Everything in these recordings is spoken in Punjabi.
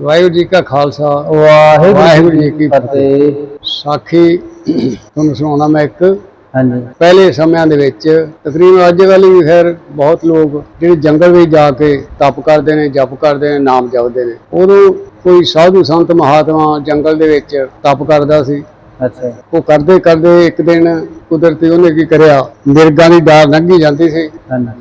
ਵਾਹਿਗੁਰੂ ਜੀ ਕਾ ਖਾਲਸਾ ਵਾਹਿਗੁਰੂ ਜੀ ਕੀ ਫਤਿਹ। ਸਾਖੀ ਤੁਹਾਨੂੰ ਸੁਣਾਉਣਾ ਮੈਂ ਇੱਕ। ਹਾਂਜੀ। ਪਹਿਲੇ ਸਮਿਆਂ ਦੇ ਵਿੱਚ ਤਕਰੀਬਨ ਅੱਜ ਕੱਲ੍ਹ ਵੀ ਖੈਰ ਬਹੁਤ ਲੋਕ ਜਿਹੜੇ ਜੰਗਲ ਵਿੱਚ ਜਾ ਕੇ ਤਪ ਕਰਦੇ ਨੇ ਜਪ ਕਰਦੇ ਨੇ ਨਾਮ ਜਪਦੇ ਨੇ। ਉਦੋਂ ਕੋਈ ਸਾਧੂ ਸੰਤ ਮਹਾਤਮਾ ਜੰਗਲ ਦੇ ਵਿੱਚ ਤਪ ਕਰਦਾ ਸੀ। ਅੱਛਾ। ਉਹ ਕਰਦੇ ਕਰਦੇ ਇੱਕ ਦਿਨ ਕੁਦਰਤੀ ਉਹਨੇ ਕੀ ਕਰਿਆ ਮਿਰਗਾਂ ਦੀ ਡਾਰ ਲੰਘੀ ਜਾਂਦੀ ਸੀ।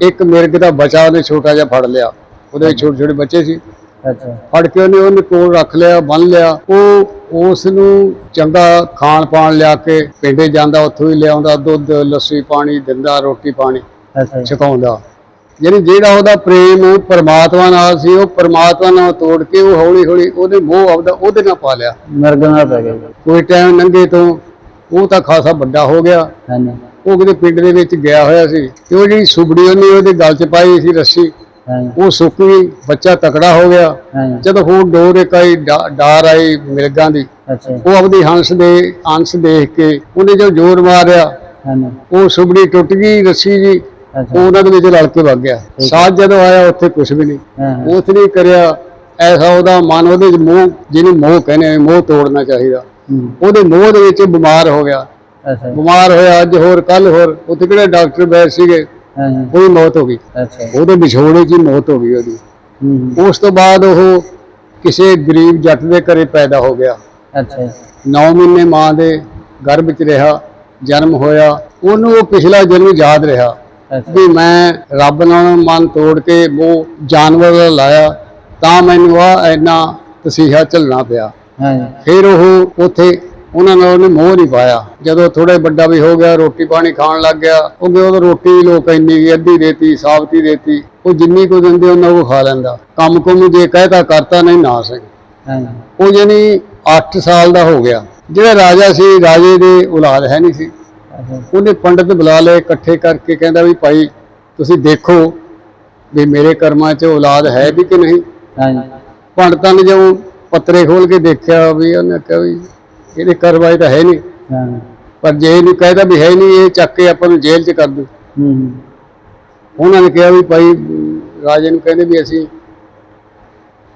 ਇੱਕ ਮਿਰਗ ਦਾ ਬੱਚਾ ਉਹਨੇ ਛੋਟਾ ਜਿਹਾ ਫੜ ਲਿਆ। ਉਹਦੇ ਛੋਟੇ ਛੋਟੇ ਬੱਚੇ ਸੀ। ਅੱਛਾ। ਫੜ ਕੇ ਉਹਨੇ ਉਹਨੇ ਕੋਲ ਰੱਖ ਲਿਆ ਬੰਨ ਲਿਆ। ਉਹ ਉਸ ਨੂੰ ਚੰਗਾ ਖਾਣ ਪਾਣ ਲਿਆ ਕੇ ਪਿੰਡੇ ਜਾਂਦਾ ਉੱਥੋਂ ਹੀ ਲਿਆਉਂਦਾ ਦੁੱਧ ਲੱਸੀ ਪਾਣੀ ਦਿੰਦਾ ਰੋਟੀ ਪਾਣੀ ਅੱਛਾ ਛਕਾਉਂਦਾ। ਯਾਨੀ ਜਿਹੜਾ ਉਹਦਾ ਪ੍ਰੇਮ ਪਰਮਾਤਮਾ ਨਾਲ ਸੀ ਉਹ ਪਰਮਾਤਮਾ ਨਾਲ ਤੋੜ ਕੇ ਉਹ ਹੌਲੀ ਹੌਲੀ ਉਹਦੇ ਮੋਹ ਆਪਦਾ ਉਹਦੇ ਨਾਲ ਪਾ ਲਿਆ। ਮਿਰਗ ਨਾਲ ਪੈ ਗਿਆ। ਕੋਈ ਟਾਈਮ ਲੰਘੇ ਤੋਂ ਉਹ ਤਾਂ ਖਾਸਾ ਵੱਡਾ ਹੋ ਗਿਆ। ਉਹ ਕਿਤੇ ਪਿੰਡ ਦੇ ਵਿੱਚ ਗਿਆ ਹੋਇਆ ਸੀ ਤੇ ਉਹ ਜਿਹੜੀ ਸੁਬੜੀ ਉਹਨੇ ਉਹਦੇ ਗਲ 'ਚ ਪਾਈ ਸੀ ਰੱਸੀ ਉਹ ਸੁੱਕ ਗਈ ਬੱਚਾ ਤਕੜਾ ਹੋ ਗਿਆ। ਜਦੋਂ ਹੋਰ ਡੋਰ ਇੱਕ ਆਈ ਡਾ- ਡਾਰ ਆਈ ਮਿਰਗਾਂ ਦੀ ਜੀ, ਉਹ ਆਪਦੀ ਹੰਸ ਦੇ ਅੰਸ਼ ਦੇਖ ਕੇ ਉਹਨੇ ਜਦੋਂ ਜ਼ੋਰ ਮਾਰਿਆ ਉਹ ਸੁਬੜੀ ਟੁੱਟ ਗਈ ਰੱਸੀ ਜੀ। ਉਹਨਾਂ ਦੇ ਵਿੱਚ ਰਲ ਕੇ ਵਗ ਗਿਆ। ਸਾਥ ਜਦੋਂ ਆਇਆ ਉੱਥੇ ਕੁਝ ਵੀ ਨਹੀਂ। ਉਸ ਨੇ ਕਰਿਆ। ਐਸਾ ਉਹਦਾ ਮਨ ਉਹਦੇ ਚ ਮੋਹ ਜਿਹਨੂੰ ਮੋਹ ਕਹਿੰਦੇ ਆ, ਮੋਹ ਤੋੜਨਾ ਚਾਹੀਦਾ। ਉਹਦੇ ਮੋਹ ਦੇ ਵਿੱਚ ਬਿਮਾਰ ਹੋ ਗਿਆ। ਜੀ, ਬਿਮਾਰ ਹੋਇਆ ਅੱਜ ਹੋਰ ਕੱਲ ਹੋਰ। ਉੱਥੇ ਕਿਹੜੇ ਡਾਕਟਰ ਬੈਠ ਸੀਗੇ? ਉਹਦੀ ਮੌਤ ਹੋ ਗਈ। ਉਹਦੇ ਵਿਛੋੜੇ 'ਚ ਹੀ ਮੌਤ ਹੋ ਗਈ ਉਹਦੀ। ਉਸ ਤੋਂ ਬਾਅਦ ਉਹ ਕਿਸੇ ਗਰੀਬ ਜੱਟ ਦੇ ਘਰੇ ਪੈਦਾ ਹੋ ਗਿਆ। ਅੱਛਾ ਜੀ, 9 ਮਹੀਨੇ ਮਾਂ ਦੇ ਗਰਭ 'ਚ ਰਿਹਾ ਜਨਮ ਹੋਇਆ। ਉਹਨੂੰ ਉਹ ਪਿਛਲਾ ਜਨਮ ਯਾਦ ਰਿਹਾ ਵੀ ਮੈਂ ਰੱਬ ਨਾਲ ਮਨ ਤੋੜ ਕੇ ਉਹ ਜਾਨਵਰ ਲਾਇਆ ਤਾਂ ਮੈਨੂੰ ਆ ਇੰਨਾ ਤਸੀਹਾ ਝੱਲਣਾ ਪਿਆ। ਫਿਰ ਉਹ ਉੱਥੇ ਉਹਨਾਂ ਨਾਲ ਉਹਨੇ ਮੋਹ ਨਹੀਂ ਪਾਇਆ। ਜਦੋਂ ਥੋੜਾ ਵੱਡਾ ਵੀ ਹੋ ਗਿਆ ਰੋਟੀ ਪਾਣੀ ਖਾਣ ਲੱਗ ਗਿਆ ਉਹ ਵੀ ਉਹ ਰੋਟੀ ਵੀ ਲੋਕ ਇੰਨੀ ਅੱਧੀ ਦੇਤੀ ਸਾਬਤੀ ਦੇਤੀ ਉਹ ਜਿੰਨੀ ਕੋ ਦਿੰਦੇ ਉਹਨਾਂ ਉਹ ਖਾ ਲੈਂਦਾ। ਕੰਮ ਕੁਮ ਜੇ ਕਹਿਤਾ ਕਰਤਾ ਨਹੀਂ ਨਾ ਸਕੇ ਉਹ ਜਾਨੀ 8 ਸਾਲ ਦਾ ਹੋ ਗਿਆ। ਜਿਹੜਾ ਰਾਜਾ ਸੀ ਰਾਜੇ ਦੇ ਔਲਾਦ ਹੈ ਨਹੀਂ ਸੀ। ਉਹਨੇ ਪੰਡਤ ਬੁਲਾ ਲਏ ਇਕੱਠੇ ਕਰਕੇ ਕਹਿੰਦਾ ਵੀ ਭਾਈ ਤੁਸੀਂ ਦੇਖੋ ਵੀ ਮੇਰੇ ਕਰਮਾਂ 'ਚ ਔਲਾਦ ਹੈ ਵੀ ਕਿ ਨਹੀਂ। ਹਾਂਜੀ ਪੰਡਤਾਂ ਨੇ ਜਦੋਂ ਪੱਤਰੇ ਖੋਲ ਕੇ ਦੇਖਿਆ ਵੀ ਉਹਨੇ ਕਿਹਾ ਵੀ ਇਹਦੇ ਕਰਮਾਂ 'ਚ ਤਾਂ ਹੈ ਨਹੀਂ। ਪਰ ਜੇ ਇਹਨੂੰ ਕਹਿਦਾ ਵੀ ਹੈ ਨਹੀਂ ਇਹ ਚੱਕ ਕੇ ਆਪਾਂ ਨੂੰ ਜੇਲ੍ਹ 'ਚ ਕਰ ਦੂ। ਹੂੰ। ਉਹਨਾਂ ਨੇ ਕਿਹਾ ਵੀ ਭਾਈ ਰਾਜੇ ਨੂੰ ਕਹਿੰਦੇ ਵੀ ਅਸੀਂ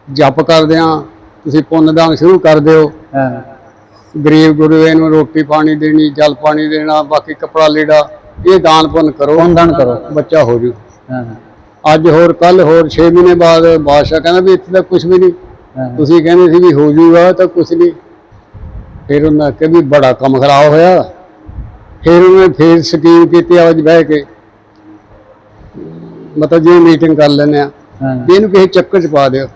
ਜਪ ਕਰਦੇ ਹਾਂ ਤੁਸੀਂ ਪੁੰਨ ਦਾਨ ਸ਼ੁਰੂ ਕਰ ਦਿਓ। ਹਾਂ। ਗਰੀਬ ਗੁਰੂਏ ਨੂੰ ਰੋਟੀ ਪਾਣੀ ਦੇਣੀ ਜਲ ਪਾਣੀ ਦੇਣਾ ਬਾਕੀ ਕਪੜਾ ਲੀੜਾ ਇਹ ਦਾਨ ਪੁੰਨ ਕਰੋ। ਬੰਧਨ ਕਰੋ। ਬੱਚਾ ਹੋ ਜੂ। ਹਾਂ। ਅੱਜ ਹੋਰ ਕੱਲ ਹੋਰ 6 ਮਹੀਨੇ ਬਾਅਦ ਬਾਦਸ਼ਾਹ ਕਹਿੰਦਾ ਵੀ ਇੱਥੇ ਤਾਂ ਕੁਝ ਵੀ ਨਹੀਂ। ਤੁਸੀਂ ਕਹਿੰਦੇ ਸੀ ਵੀ ਹੋ ਜੂਗਾ ਤਾਂ ਕੁਝ ਨਹੀਂ। ਫਿਰ ਉਹਨਾਂ ਕਿ ਵੀ ਬੜਾ ਕੰਮ ਖਰਾਬ ਹੋਇਆ। ਫਿਰ ਉਹਨੇ ਫਿਰ ਸਕੀਮ ਕੀਤੀ ਅੱਜ ਬਹਿ ਕੇ। ਮਤਲਬ ਜੇ ਮੀਟਿੰਗ ਕਰ ਲੈਂਦੇ ਆ। ਵੀ ਇਹਨੂੰ ਕਿਸੇ ਚੱਕਰ 'ਚ ਪਾ ਦਿਓ।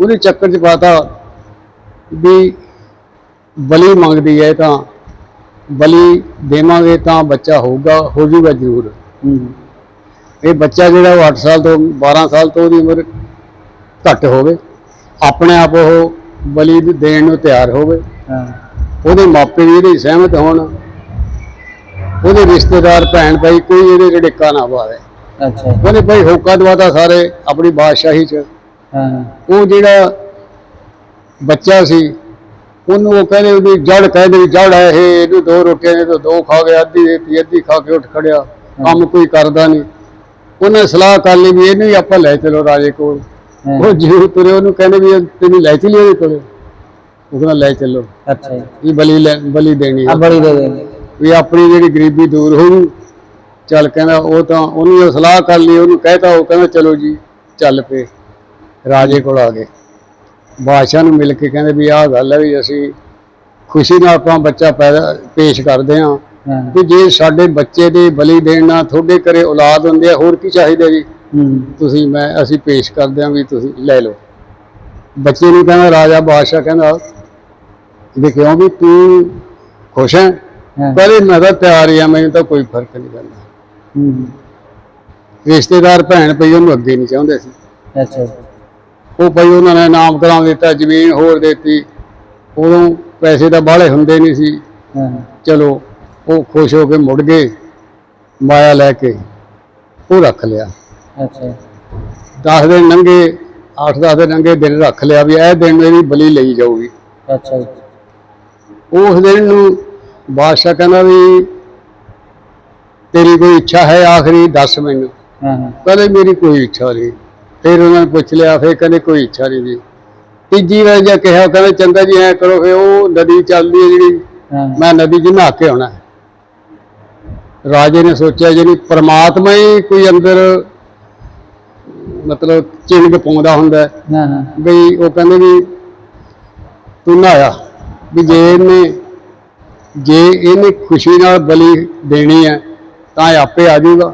ਉਹਨੇ ਚੱਕਰ 'ਚ ਪਾਤਾ ਵੀ ਬਲੀ ਮੰਗਦੀ ਹੈ ਤਾਂ ਬਲੀ ਦੇਵਾਂਗੇ ਤਾਂ ਬੱਚਾ ਹੋਊਗਾ ਹੋ ਜੂਗਾ ਜ਼ਰੂਰ। ਇਹ ਬੱਚਾ ਜਿਹੜਾ ਉਹ 8 ਸਾਲ ਤੋਂ 12 ਸਾਲ ਤੋਂ ਉਹਦੀ ਉਮਰ ਘੱਟ ਹੋਵੇ। ਆਪਣੇ ਆਪ ਉਹ ਬਲੀ ਦੇਣ ਨੂੰ ਤਿਆਰ ਹੋਵੇ। ਹਾਂ। ਉਹਦੇ ਮਾਪੇ ਵੀ ਇਹਦੇ ਸਹਿਮਤ ਹੋਣ। ਉਹਦੇ ਰਿਸ਼ਤੇਦਾਰ ਭੈਣ ਭਾਈ ਕੋਈ ਇਹਦੇ ਰੜਿੱਕਾ ਨਾ ਪਾਵੇ ਅੱਛਾ। ਉਹਨੇ ਭਾਈ ਹੋਕਾ ਦਵਾਤਾ ਸਾਰੇ ਆਪਣੀ ਬਾਦਸ਼ਾਹੀ 'ਚ। ਹਾਂ। ਉਹ ਜਿਹੜਾ ਬੱਚਾ ਸੀ ਉਹਨੂੰ ਉਹ ਕਹਿੰਦੇ ਉਹਦੀ ਜੜ ਕਹਿੰਦੇ ਵੀ ਜੜ ਹੈ ਇਹ ਇਹਨੂੰ ਦੋ ਰੋਟੀਆਂ ਦੇ ਤੋਂ ਦੋ ਖਾ ਗਿਆ ਅੱਧੀ ਦੇਤੀ ਅੱਧੀ ਖਾ ਕੇ ਉੱਠ ਖੜਿਆ। ਕੰਮ ਕੋਈ ਕਰਦਾ ਨਹੀਂ। ਉਹਨੇ ਸਲਾਹ ਕਰ ਲਈ ਵੀ ਇਹਨੂੰ ਹੀ ਆਪਾਂ ਲੈ ਚਲੋ ਰਾਜੇ ਕੋਲ। ਉਹ ਜਿਉ ਤੁਰੇ ਉਹਨੂੰ ਕਹਿੰਦੇ ਵੀ ਤੈਨੂੰ ਲੈ ਚਲੀਏ ਉਹਦੇ ਕੋਲ। ਉਹ ਕਹਿੰਦਾ ਲੈ ਚੱਲੋ। ਅੱਛਾ ਜੀ। ਇਹ ਬਲੀ ਲੈ ਬਲੀ ਦੇਣੀ ਆ। ਬੜੀ ਦੇ ਦੇ ਵੀ ਆਪਣੀ ਜਿਹੜੀ ਗਰੀਬੀ ਦੂਰ ਹੋਊ ਚੱਲ ਕਹਿੰਦਾ ਉਹ ਤਾਂ ਉਹਨੂੰ ਸਲਾਹ ਕਰ ਲਈ ਉਹਨੂੰ ਕਹਿਤਾ ਉਹ ਕਹਿੰਦਾ ਚਲੋ ਜੀ ਚੱਲ ਪਏ। ਰਾਜੇ ਕੋਲ ਆ ਗਏ। ਬਾਦਸ਼ਾਹ ਨੂੰ ਮਿਲ ਕੇ ਕਹਿੰਦੇ ਵੀ ਆਹ ਗੱਲ ਹੈ ਵੀ ਅਸੀਂ ਖੁਸ਼ੀ ਨਾਲ ਆਪਣਾ ਬੱਚਾ ਪੈਦਾ ਪੇਸ਼ ਕਰਦੇ ਹਾਂ। ਹਾਂ। ਵੀ ਜੇ ਸਾਡੇ ਬੱਚੇ ਦੇ ਬਲੀ ਦੇਣ ਨਾਲ ਤੁਹਾਡੇ ਘਰੇ ਔਲਾਦ ਹੁੰਦੇ ਆ ਹੋਰ ਕੀ ਚਾਹੀਦਾ ਜੀ? ਹੂੰ। ਤੁਸੀਂ ਮੈਂ ਅਸੀਂ ਪੇਸ਼ ਕਰਦੇ ਹਾਂ ਵੀ ਤੁਸੀਂ ਲੈ ਲਓ। ਬੱਚੇ ਨੂੰ ਕਹਿੰਦਾ ਰਾਜਾ ਬਾਦਸ਼ਾਹ ਕਹਿੰਦਾ ਵੀ ਕਿਉਂ ਵੀ ਤੂੰ ਖੁਸ਼ ਹੈ? ਹਾਂ। ਪਹਿਲੇ ਮੈਂ ਤਾਂ ਤਿਆਰ ਹੀ ਆ ਮੈਨੂੰ ਤਾਂ ਕੋਈ ਫ਼ਰਕ ਨਹੀਂ ਪੈਂਦਾ। ਰਿਸ਼ਤੇਦਾਰ ਭੈਣ ਪਈ ਉਹਨੂੰ ਅੱਗੇ ਨਹੀਂ ਚਾਹੁੰਦੇ ਸੀ। ਅੱਛਾ। ਉਹ ਪਈ ਉਹਨਾਂ ਨੇ ਨਾਮ ਕਰਾ ਦਿੱਤਾ ਜ਼ਮੀਨ ਹੋਰ ਦਿੱਤੀ। ਉਦੋਂ ਪੈਸੇ ਤਾਂ ਬਾਹਲੇ ਹੁੰਦੇ ਨਹੀਂ ਸੀ। ਚਲੋ ਉਹ ਖੁਸ਼ ਹੋ ਕੇ ਮੁੜ ਗਏ ਮਾਇਆ ਲੈ ਕੇ ਉਹ ਰੱਖ ਲਿਆ। ਅੱਛਾ। ਜੀ, 10 ਦਿਨ ਲੰਘੇ 8-10 ਦਿਨ ਲੰਘੇ ਦਿਨ ਰੱਖ ਲਿਆ ਵੀ ਇਹ ਦਿਨ ਮੇਰੀ ਬਲੀ ਲਈ ਜਾਊਗੀ। ਅੱਛਾ ਜੀ, ਉਸ ਦਿਨ ਨੂੰ ਬਾਦਸ਼ਾਹ ਕਹਿੰਦਾ ਵੀ ਤੇਰੀ ਕੋਈ ਇੱਛਾ ਹੈ ਆਖਰੀ ਦੱਸ ਮੈਨੂੰ। ਹਾਂ ਹਾਂ। ਕਹਿੰਦੇ ਮੇਰੀ ਕੋਈ ਇੱਛਾ ਨਹੀਂ। ਫਿਰ ਉਹਨਾਂ ਨੇ ਪੁੱਛ ਲਿਆ ਫਿਰ ਕਹਿੰਦੇ ਕੋਈ ਇੱਛਾ ਨਹੀਂ ਜੀ। ਤੀਜੀ ਵਾਰ ਜੇ ਕਿਹਾ ਕਹਿੰਦੇ ਚੰਗਾ ਜੀ ਐ ਕਰੋ ਫੇ ਉਹ ਨਦੀ ਚੱਲਦੀ ਹੈ ਜਿਹੜੀ ਮੈਂ ਨਦੀ 'ਚ ਨਹਾ ਕੇ ਆਉਣਾ। ਰਾਜੇ ਨੇ ਸੋਚਿਆ ਜਿਹੜੀ ਪ੍ਰਮਾਤਮਾ ਹੀ ਕੋਈ ਅੰਦਰ ਮਤਲਬ ਚਿੰਗ ਪਾਉਂਦਾ ਹੁੰਦਾ ਹੈ। ਹਾਂ ਬਈ ਉਹ ਕਹਿੰਦੇ ਵੀ ਤੂੰ ਨਹਾਇਆ ਵੀ ਜੇ ਇਹਨੇ ਜੇ ਇਹਨੇ ਖੁਸ਼ੀ ਨਾਲ ਬਲੀ ਦੇਣੀ ਹੈ ਤਾਂ ਇਹ ਆਪੇ ਆ ਜਾਊਗਾ।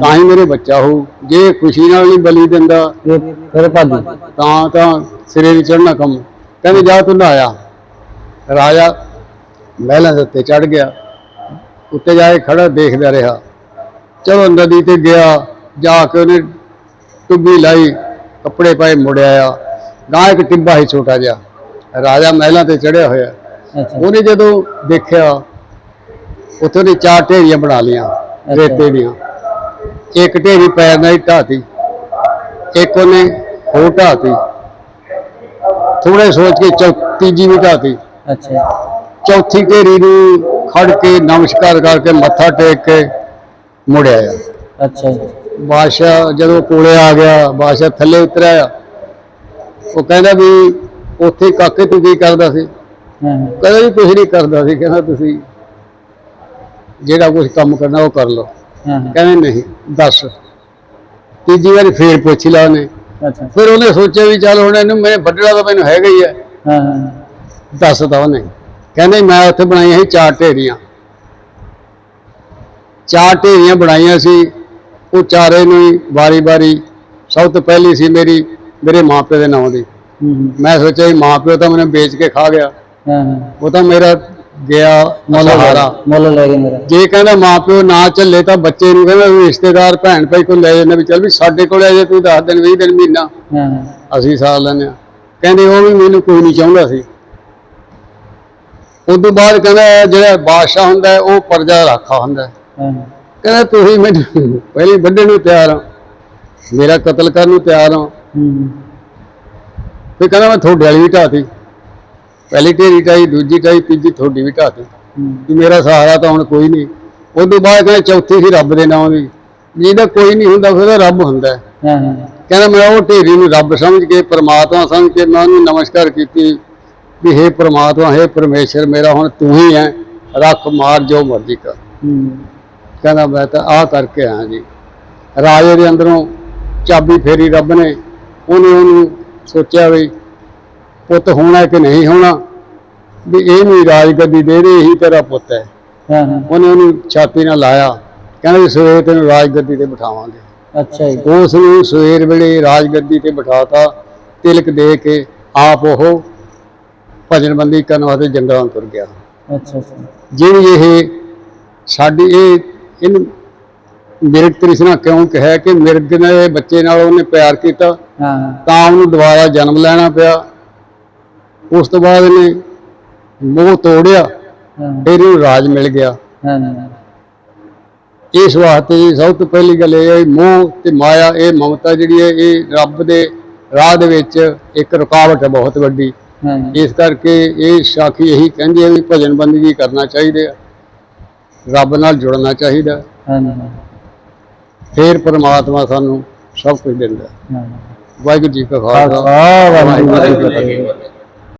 ਤਾਂ ਹੀ ਮੇਰੇ ਬੱਚਾ ਹੋਊ। ਜੇ ਖੁਸ਼ੀ ਨਾਲ ਨਹੀਂ ਬਲੀ ਦਿੰਦਾ ਫਿਰ ਭਾਜੀ ਤਾਂ ਤਾਂ ਸਿਰੇ ਵੀ ਚੜਨਾ ਕੰਮ। ਕਹਿੰਦੇ ਜਾ ਤੂੰ ਨਹਾਇਆ। ਰਾਜਾ ਮਹਿਲਾਂ ਦੇ ਉੱਤੇ ਚੜ ਗਿਆ। ਉੱਤੇ ਜਾ ਕੇ ਖੜਾ ਦੇਖਦਾ ਰਿਹਾ। ਚਲੋ ਨਦੀ ਤੇ ਗਿਆ ਜਾ ਕੇ ਉਹਨੇ ਟੁੱਬੀ ਲਾਈ ਕੱਪੜੇ ਪਾਏ ਮੁੜਿਆ ਆ ਗਾਂ ਇੱਕ ਟਿੱਬਾ ਹੀ ਛੋਟਾ ਜਿਹਾ। ਰਾਜਾ ਮਹਿਲਾਂ ਤੇ ਚੜਿਆ ਹੋਇਆ। ਉਹਨੇ ਜਦੋਂ ਦੇਖਿਆ ਉੱਥੇ ਨੇ ਚਾਰ ਢੇਰੀਆਂ ਬਣਾ ਲੀਆਂ ਰੇਤੇ ਦੀਆਂ ਇੱਕ ਢੇਰੀ ਪੈਰ ਨਾਲ ਹੀ ਢਾਤੀ ਇੱਕ ਉਹਨੇ ਹੋਰ ਢਾਤੀ ਥੋੜੇ ਸੋਚ ਕੇ ਚੌ ਤੀਜੀ ਵੀ ਢਾਤੀ ਅੱਛਾ। ਚੌਥੀ ਢੇਰੀ ਨੂੰ ਖੜ ਕੇ ਨਮਸਕਾਰ ਕਰਕੇ ਮੱਥਾ ਟੇਕ ਕੇ ਮੁੜਿਆ ਅੱਛਾ ਜੀ। ਬਾਦਸ਼ਾਹ ਜਦੋਂ ਕੋਲੇ ਆ ਗਿਆ ਬਾਦਸ਼ਾਹ ਥੱਲੇ ਉਤਰਿਆ ਉਹ ਕਹਿੰਦਾ ਵੀ ਉੱਥੇ ਕਾਕੇ ਤੂੰ ਕੀ ਕਰਦਾ ਸੀ? ਕਹਿੰਦਾ ਜੀ ਕੁਝ ਨਹੀਂ ਕਰਦਾ ਸੀ। ਕਹਿੰਦਾ ਤੁਸੀਂ ਜਿਹੜਾ ਕੁਝ ਕੰਮ ਕਰਨਾ ਉਹ ਕਰ ਲਓ। ਕਹਿੰਦੇ ਨਹੀਂ ਦੱਸ। ਤੀਜੀ ਵਾਰੀ ਫੇਰ ਪੁੱਛ ਲਿਆ ਉਹਨੇ। ਅੱਛਾ ਫਿਰ ਉਹਨੇ ਸੋਚਿਆ ਵੀ ਚੱਲ ਹੁਣ ਇਹਨੂੰ ਮੇਰੇ ਵੱਡੜਾ ਤਾਂ ਮੈਨੂੰ ਹੈਗਾ ਹੀ ਹੈ ਹਾਂ ਹਾਂ। ਦੱਸਦਾ ਉਹਨੇ। ਕਹਿੰਦੇ ਮੈਂ ਉੱਥੇ ਬਣਾਈਆਂ ਸੀ ਚਾਰ ਢੇਰੀਆਂ। ਚਾਰ ਢੇਰੀਆਂ ਬਣਾਈਆਂ ਸੀ। ਉਹ ਚਾਰੇ ਨੂੰ ਵਾਰੀ-ਵਾਰੀ ਸਭ ਤੋਂ ਪਹਿਲੀ ਸੀ ਮੇਰੀ ਮੇਰੇ ਮਾਪੇ ਦੇ ਨਾਂ ਦੀ। ਮੈਂ ਸੋਚਿਆ ਵੀ ਮਾਪਿਓ ਤਾਂ ਮੈਨੂੰ ਵੇਚ ਕੇ ਖਾ ਗਿਆ। ਉਹ ਤਾਂ ਮੇਰਾ ਗਿਆ ਮੁੱਲ ਸਹਾਰਾ ਮੁੱਲ ਲੈ ਗਏ ਮੇਰਾ। ਜੇ ਕਹਿੰਦਾ ਮਾਪਿਓ ਨਾ ਚੱਲੇ ਤਾਂ ਬੱਚੇ ਨੂੰ ਕਹਿੰਦਾ ਵੀ ਰਿਸ਼ਤੇਦਾਰ ਭੈਣ ਭਾਈ ਕੋਈ ਲੈ ਜਾਂਦਾ ਵੀ ਚੱਲ ਵੀ ਸਾਡੇ ਕੋਲ ਆ ਜੇ ਤੂੰ 10 ਦਿਨ 20 ਦਿਨ ਮਹੀਨਾ। ਅਸੀਂ ਲੈਂਦੇ ਹਾਂ। ਕਹਿੰਦੇ ਉਹ ਵੀ ਮੈਨੂੰ ਕੋਈ ਨਹੀਂ ਚਾਹੁੰਦਾ ਸੀ। ਤੋਂ ਬਾਅਦ ਕਹਿੰਦਾ ਜਿਹੜਾ ਬਾਦਸ਼ਾਹ ਹੁੰਦਾ ਉਹ ਪਰਜਾ ਰਾਖਾ ਹੁੰਦਾ ਕਹਿੰਦਾ ਤੁਸੀਂ ਮੈਨੂੰ ਪਹਿਲੇ ਵੱਡੇ ਨੂੰ ਤਿਆਰ ਆ ਮੇਰਾ ਕਤਲ ਕਰਨ ਨੂੰ ਤਿਆਰ ਆ ਹੂੰ। ਹੂੰ ਫਿਰ ਕਹਿੰਦਾ ਮੈਂ ਤੁਹਾਡੇ ਵਾਲੀ ਵੀ ਢਾਤੀ। ਪਹਿਲੀ ਢੇਰੀ ਢਾਈ ਦੂਜੀ ਢਾਈ ਤੀਜੀ ਤੁਹਾਡੀ ਵੀ ਢਾਤੀ। ਹੂੰ ਵੀ ਮੇਰਾ ਸਹਾਰਾ ਤਾਂ ਹੁਣ ਕੋਈ ਨਹੀਂ। ਤੋਂ ਬਾਅਦ ਕਹਿੰਦਾ ਚੌਥੀ ਸੀ ਰੱਬ ਦੇ ਨਾਮ ਦੀ। ਜਿਹਦਾ ਕੋਈ ਨਹੀਂ ਹੁੰਦਾ ਫਿਰ ਉਹਦਾ ਰੱਬ ਹੁੰਦਾ ਹੈ। ਹਾਂ ਹਾਂ। ਕਹਿੰਦਾ ਮੈਂ ਉਹ ਢੇਰੀ ਨੂੰ ਰੱਬ ਸਮਝ ਕੇ ਪ੍ਰਮਾਤਮਾ ਸਮਝ ਕੇ ਮੈਂ ਉਹਨੂੰ ਨਮਸਕਾਰ ਕੀਤੀ ਵੀ हे ਪ੍ਰਮਾਤਮਾ हे ਪਰਮੇਸ਼ਰ ਮੇਰਾ ਹੁਣ ਤੂੰ ਹੀ ਹੈ। ਰੱਖ ਮਾਰ ਜੋ ਮਰਜ਼ੀ ਕਰ। ਹੂੰ। ਕਹਿੰਦਾ ਮੈਂ ਤਾਂ ਆਹ ਕਰਕੇ ਆਇਆ ਜੀ। ਰਾਜੇ ਦੇ ਅੰਦਰੋਂ ਚਾਬੀ ਫੇਰੀ ਰੱਬ ਨੇ ਉਹਨੇ ਉਹਨੂੰ ਸੋਚਿਆ ਵੀ ਪੁੱਤ ਹੋਣਾ ਕਿ ਨਹੀਂ ਹੋਣਾ? ਵੀ ਇਹਨੂੰ ਹੀ ਰਾਜਗੱਦੀ ਦੇ ਦੇ ਇਹੀ ਤੇਰਾ ਪੁੱਤ ਹੈ। ਹਾਂ ਹਾਂ। ਉਹਨੇ ਉਹਨੂੰ ਛਾਤੀ ਨਾਲ ਲਾਇਆ। ਕਹਿੰਦਾ ਵੀ ਸਵੇਰ ਤੈਨੂੰ ਰਾਜਗੱਦੀ ਤੇ ਬਿਠਾਵਾਂਗੇ। ਅੱਛਾ ਜੀ। ਉਸ ਨੂੰ ਸਵੇਰ ਵੇਲੇ ਰਾਜਗੱਦੀ ਤੇ ਬਿਠਾਤਾ ਤਿਲਕ ਦੇ ਕੇ ਆਪ ਉਹ ਭਜਨਬੰਦੀ ਕਰਨ ਵਾਸਤੇ ਜੰਗਲਾਂ ਤੁਰ ਗਿਆ। ਅੱਛਾ ਅੱਛਾ। ਜਿਹੜੀ ਇਹ ਸਾਡੀ ਇਹ ਇਹਨੂੰ ਮਿਰਗ ਤ੍ਰਿਸ਼ਨਾ ਕਿਉਂ ਕਿਹਾ ਕਿ ਮਿਰਗ ਨੇ ਬੱਚੇ ਨਾਲ ਉਹਨੇ ਪਿਆਰ ਕੀਤਾ ਹਾਂ। ਹਾਂ ਤਾਂ ਉਹਨੂੰ ਦੁਬਾਰਾ ਜਨਮ ਲੈਣਾ ਪਿਆ। ਉਸ ਤੋਂ ਬਾਅਦ ਇਹਨੇ ਮੋਹ ਤੋੜਿਆ ਹਾਂ। ਫਿਰ ਇਹਨੂੰ ਰਾਜ ਮਿਲ ਗਿਆ। ਹਾਂ ਹਾਂ ਇਸ ਵਾਸਤੇ ਸਭ ਤੋਂ ਪਹਿਲੀ ਗੱਲ ਇਹ ਹੈ ਮੋਹ ਤੇ ਮਾਇਆ ਇਹ ਮਮਤਾ ਜਿਹੜੀ ਹੈ ਇਹ ਰੱਬ ਦੇ ਰਾਹ ਦੇ ਵਿੱਚ ਇੱਕ ਰੁਕਾਵਟ ਹੈ ਬਹੁਤ ਵੱਡੀ। ਹਾਂ। ਇਸ ਕਰਕੇ ਇਹ ਸਾਖੀ ਇਹੀ ਕਹਿੰਦੀ ਹੈ ਵੀ ਭਜਨ ਬੰਦਗੀ ਕਰਨਾ ਚਾਹੀਦਾ ਰੱਬ ਨਾਲ ਜੁੜਨਾ ਚਾਹੀਦਾ। ਹਾਂ ਹਾਂ ਫਿਰ ਪ੍ਰਮਾਤਮਾ ਸਾਨੂੰ ਸਭ ਕੁਝ ਦਿੰਦਾ। ਵਾਹਿਗੁਰੂ ਜੀ ਕਾ ਖਾਲਸਾ ਵਾਹਿਗੁਰੂ ਜੀ ਕੀ ਫਤਿਹ।